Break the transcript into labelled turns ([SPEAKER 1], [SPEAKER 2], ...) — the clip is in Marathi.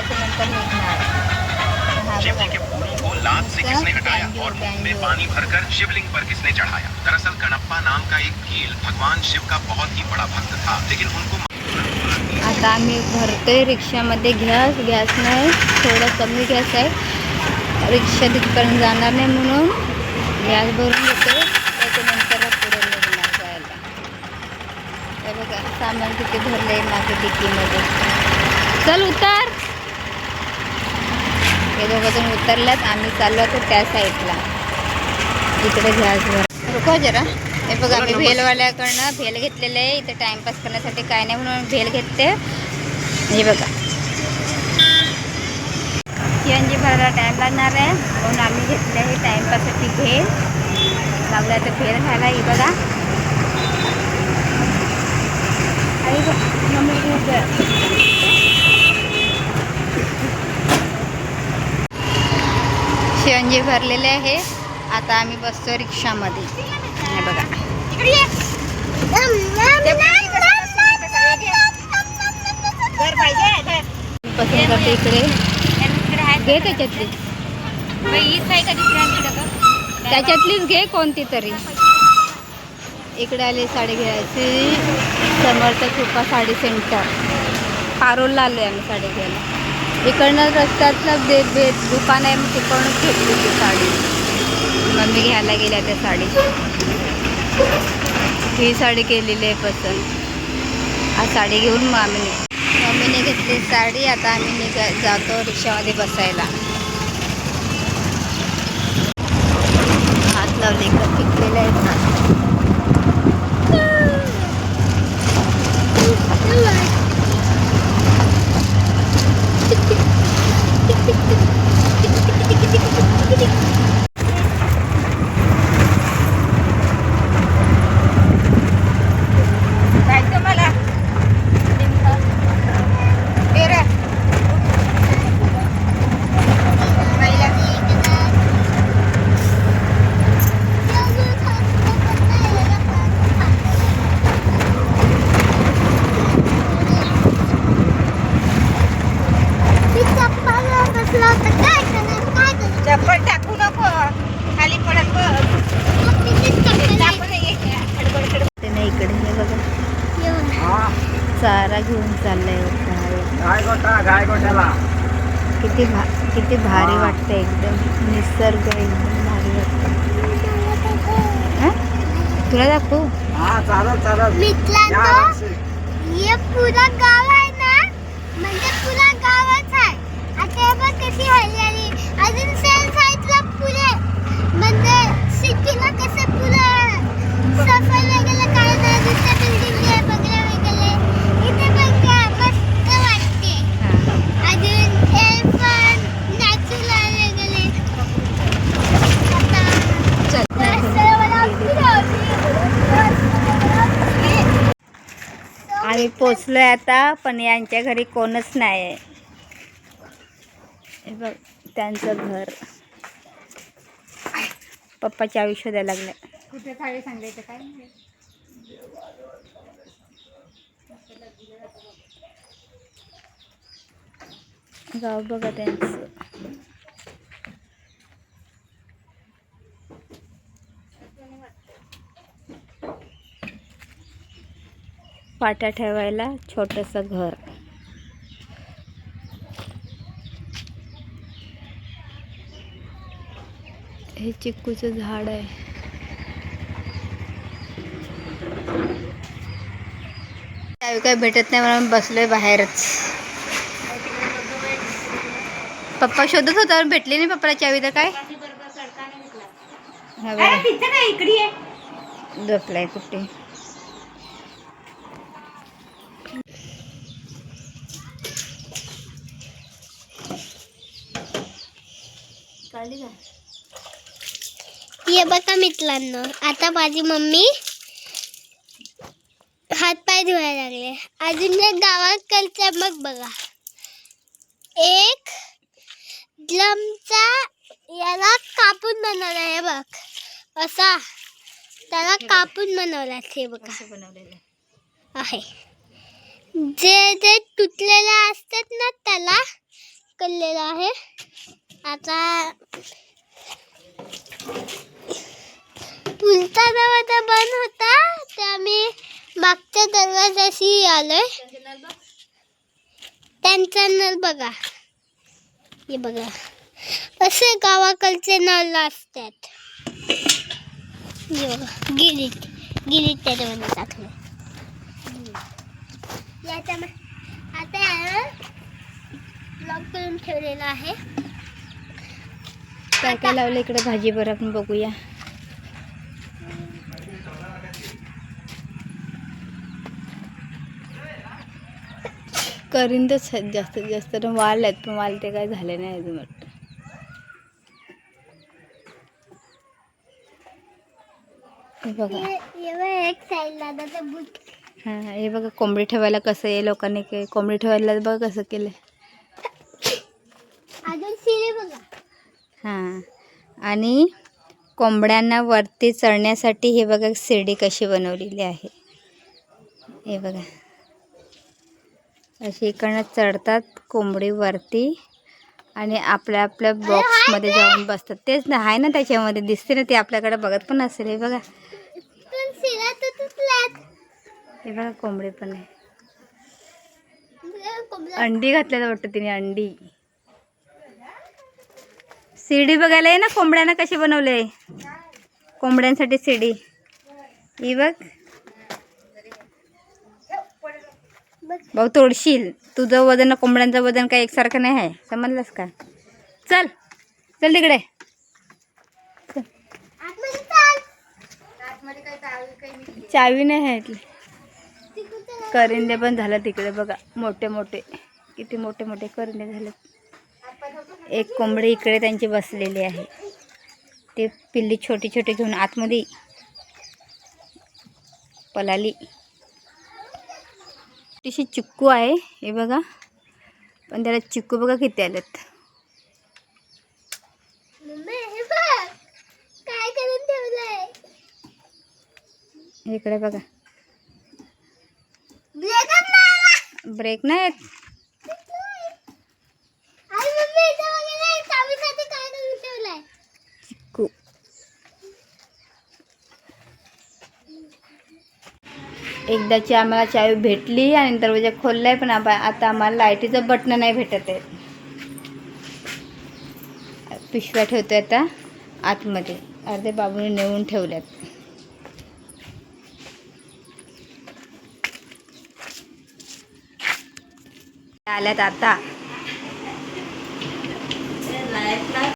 [SPEAKER 1] वॉचमैन पर शिवलिंग के
[SPEAKER 2] फूलों को से किसने हटाया और मुँह में पानी भरकर शिवलिंग पर किसने चढ़ाया? दरअसल कणप्पा नाम का एक भगवान शिव का बहुत ही बड़ा भक्त था लेकिन उनको
[SPEAKER 1] आता आम्ही रिक्षामध्ये गॅस नाही थोडा कमी गॅस आहे रिक्षा तिथपर्यंत जाणार नाही म्हणून गॅस भरून त्याच्यानंतर पुढे जायला बघा सामान तिथे भरलं आहे माझ्या चल उतार। हे दोघं जण उतरल्यात आम्ही चाललो होतो त्या साईडला. इकडे गॅस भर रुको जरा. हे बघा आम्ही भेलवाल्याकडनं भेल घेतलेलं आहे. इथे टाइमपास करण्यासाठी काय नाही म्हणून भेल घेते हे बघा. सीएनजी भरायला टाईम लागणार आहे. म्हणून आम्ही घेतले आहे टाईमपाससाठी भेल. लागला तर भेल खायला ही बघा. आई बघ, मम्मी घेऊन जा. सीएनजी भरलेले आहे. आता आम्ही बसतो रिक्षामध्ये. हे बघा. पसंत करते इकडे घे त्याच्यातली. त्याच्यातलीच घे कोणती तरी. इकडे आले साडी घ्यायची. समर्थ कृपा साडी सेंटर. पारोलला आलो आम्ही साडी घ्यायला. इकडनं रस्त्यातलं दे बे दुकान आहे मग तिकडूनच घेतली ती साडी. मम्मी घ्यायला गेल्या त्या साडी ही साडी केलेली आहे पसंत. हा साडी घेऊन मग आम्ही मम्मीने घेतली साडी आता आम्ही निघा जातो रिक्षामध्ये बसायला. हात लावले का पिकलेला आहे हात जायचं मला तेरा चप्पल टाकू नको खाली पडत ते नाही इकडे हे बघा चारा घेऊन चाललाय बाहेर.
[SPEAKER 3] गाय गोठा गाय गोठ्याला?
[SPEAKER 1] किती भा किती भारी वाटतं एकदम निसर्ग एकदम भारी वाटतं हं? तुला दाखवू?
[SPEAKER 3] हा.
[SPEAKER 4] हे पुरा गाव आहे ना? म्हणजे पुरा गावच आहे. आता हे बघ कशी हरियाली अजून सेल साईडला पुरे म्हणजे सिटीला कसं पुरं सफाई वगैरे काय नाही दुसऱ्या बिल्डिंग आहे बंगल्या वगैरे इथे बघा मस्त वाटते
[SPEAKER 1] हां
[SPEAKER 4] अजून हे पण नॅचरल वगैरे आता
[SPEAKER 1] चल
[SPEAKER 4] रस्त्यावर फिरवली.
[SPEAKER 1] आम्ही पोचलोय आता पण यांच्या घरी कोणच नाही आहे बघ त्यांचं घर. पप्पाचे आयुष्य द्यायला लागले. कुठे खाली सांगायचं काय गाव बघा त्यांचं. पाट्या ठेवायला छोटंसं घर. हे चिक्कूचं झाड आहे. काही भेटत नाही म्हणून बसलोय बाहेरच. पप्पा शोधत होता पण भेटली नाही पप्पाला चावी तर काय. झोपलाय कुठे? काढली का
[SPEAKER 4] ये बघा मित्रांनो आता माझी मम्मी हात पाय धुवायला लागले अजून एक गावात करते मग बघा. एक ड्रमचा याला कापून बनवला आहे बघ. असा. त्याला कापून बनवला हे बघा.
[SPEAKER 1] बनवलेलं. आहे?
[SPEAKER 4] जे जे तुटलेले असतात ना त्याला केलेलं आहे. आता पुलचा दरवाजा बंद होता तर आम्ही मागच्या दरवाजाशी आलोय. त्यांचा नळ बघा. हे बघा. असे गावाकडचे नळ असतात. हे गिरीत गिरीत त्याच्यामध्ये टाकलं याच्या आता ब्लॉक करून ठेवलेला आहे.
[SPEAKER 1] काय काय लावलं इकडे भाजी बरं आपण बघूया. करिंदच आहेत जास्तीत जास्त तर वाल आहेत पण वाल ते काय झाले नाही अजून वाटतं. हे बघा.
[SPEAKER 4] हे- हे बघ,
[SPEAKER 1] हां हे कोंबडी ठेवायला कसं आहे लोकांनी काय कोंबडी ठेवायला बघा कसं केलं
[SPEAKER 4] अजून शिरी बघा
[SPEAKER 1] हां आणि कोंबड्यांना वरती चढण्यासाठी हे बघा शिडी कशी बनवलेली आहे. हे बघा. अशी इकडनं चढतात कोंबडी वरती आणि आपल्या आपल्या बॉक्समध्ये जाऊन बसतात. तेच ना आहे ना त्याच्यामध्ये दिसते ना ते आपल्याकडे बघत पण असेल. हे बघा. हे बघा कोंबडी पण आहे. अंडी घातल्याला वाटतं तिने अंडी. शिडी बघायला आहे ना कोंबड्यांना कशी बनवले कोंबड्यांसाठी शिडी ही बघ. भाऊ तोडशील. तुझं वजन ना कोंबड्यांचं वजन काय एकसारखं नाही आहे. समजलंस का? चल. चल तिकडे. चावी नाही आहे इथली. करिंदे पण झालं तिकडे बघा. मोठे मोठे. किती मोठे मोठे करिंदे झाले एक कोंबडी इकडे त्यांची बसलेली आहे. ते पिल्ली छोटी छोटी घेऊन आतमध्ये पलाली. तिशी चिक्कू आहे हे बघा. पण त्याला चिक्कू बघा किती आलेत. इकडे बघा. ब्रेक नाही आहेत.
[SPEAKER 4] आई मम्मी इथं वगैरे चावीसाठी काय करून ठेवलंय
[SPEAKER 1] चिक्कू एकदाची आम्हाला चावी भेटली आणि दरवाजा खोललाय पण आबा- आता आम्हाला लाईटीचं बटणं नाही भेटत आहे. पिशव्या ठेवतो आता आतमध्ये. अर्धे बाबूने नेऊन ठेवल्यात. आल्यात आता.